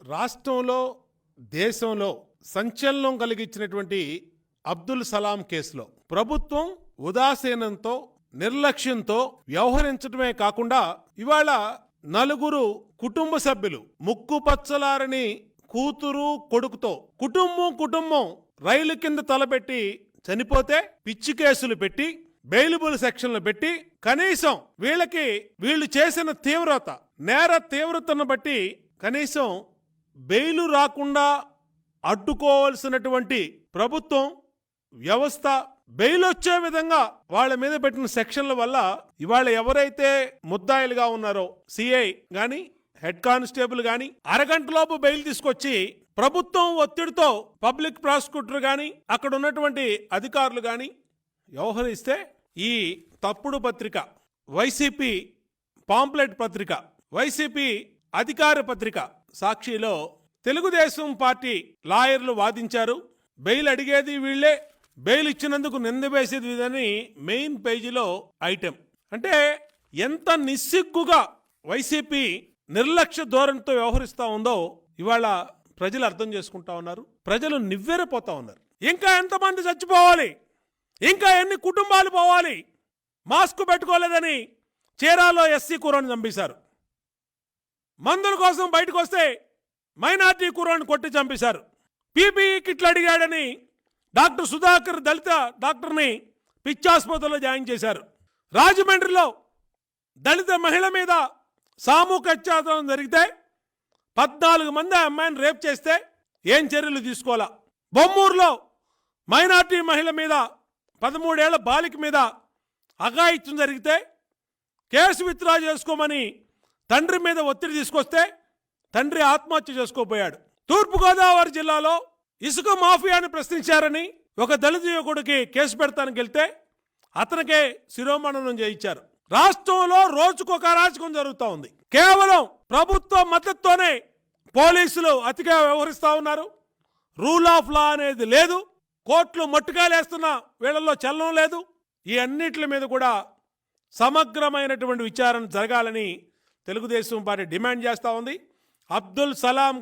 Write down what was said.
రాష్ట్రంలో దేశంలో సంచలనం కలిగించినటువంటి అబ్దుల్ సలాం కేసులో ప్రభుత్వం ఉదాసీనంతో నిర్లక్ష్యంతో వ్యవహరించడమే కాకుండా ఇవాళ నలుగురు కుటుంబ సభ్యులు ముక్కుపచ్చలారని కూతురు కొడుకుతో కుటుంబం కుటుంబం రైలు కింద తలపెట్టి చనిపోతే పిచ్చి కేసులు పెట్టి బెయిలబుల్ సెక్షన్లు పెట్టి కనీసం వీళ్ళకి వీళ్ళు చేసిన తీవ్రత నేర తీవ్రతను బట్టి కనీసం బెయిలు రాకుండా అడ్డుకోవాల్సినటువంటి ప్రభుత్వం వ్యవస్థ బెయిల్ వచ్చే విధంగా వాళ్ళ మీద పెట్టిన సెక్షన్ల వల్ల ఇవాళ ఎవరైతే ముద్దాయిలుగా ఉన్నారో సిఐ గాని హెడ్ కానిస్టేబుల్ గాని అరగంటలోపు బెయిల్ తీసుకొచ్చి ప్రభుత్వం ఒత్తిడితో పబ్లిక్ ప్రాసిక్యూటర్ గాని అక్కడ ఉన్నటువంటి అధికారులు గాని వ్యవహరిస్తే ఈ తప్పుడు పత్రిక వైసీపీ పాంప్లెట్ పత్రిక వైసీపీ అధికార పత్రిక సాక్షిలో తెలుగుదేశం పార్టీ లాయర్లు వాదించారు. బెయిల్ అడిగేది వీళ్ళే బెయిల్ ఇచ్చినందుకు నిందవేసేది ఇదని మెయిన్ పేజీలో ఐటెం. అంటే ఎంత నిస్సిగ్గుగా వైసీపీ నిర్లక్ష్య ధోరణితో వ్యవహరిస్తా ఉందో ఇవాళ ప్రజలు అర్థం చేసుకుంటా ఉన్నారు. ప్రజలు నివ్వెరపోతా ఉన్నారు. ఇంకా ఎంతమంది చచ్చిపోవాలి? ఇంకా ఎన్ని కుటుంబాలు పోవాలి? మాస్క్ పెట్టుకోలేదని చీరాలో ఎస్సీ కూరని చంపేశారు. మందుల కోసం బయటకు వస్తే మైనార్టీ కూరని కొట్టి చంపేశారు. పీపీఈ కిట్లు అడిగాడని డాక్టర్ సుధాకర్ దళిత డాక్టర్ని పిచ్చాసుపత్రిలో జాయిన్ చేశారు. రాజమండ్రిలో దళిత మహిళ మీద సామూహిక అత్యాచారం జరిగితే పద్నాలుగు మంది ఆ అమ్మాయిని రేప్ చేస్తే ఏం చర్యలు తీసుకోవాలా? బొమ్మూరులో మైనార్టీ మహిళ మీద పదమూడేళ్ళ బాలిక మీద అఘాయిత్యం జరిగితే కేసు విత్డ్రా చేసుకోమని తండ్రి మీద ఒత్తిడి తీసుకొస్తే తండ్రి ఆత్మహత్య చేసుకోపోయాడు తూర్పుగోదావరి జిల్లాలో ఇసుక మాఫియాను ప్రశ్నించారని ఒక దళిత యువకుడికి కేసు పెడతానికి వెళ్తే అతనికే శిరోమణనం చేయించారు. రాష్ట్రంలో రోజుకొక అరాచకం జరుగుతూ ఉంది. కేవలం ప్రభుత్వ మద్దతుతోనే పోలీసులు అతిగా వ్యవహరిస్తూ ఉన్నారు. రూల్ ఆఫ్ లా అనేది లేదు. కోర్టులు మట్టుకాలేస్తున్న వీళ్ళల్లో చలనం లేదు. ఈ అన్నిటి మీద కూడా సమగ్రమైనటువంటి విచారణ జరగాలని తెలుగుదేశం పార్టీ డిమాండ్ చేస్తూ ఉంది. అబ్దుల్ సలాం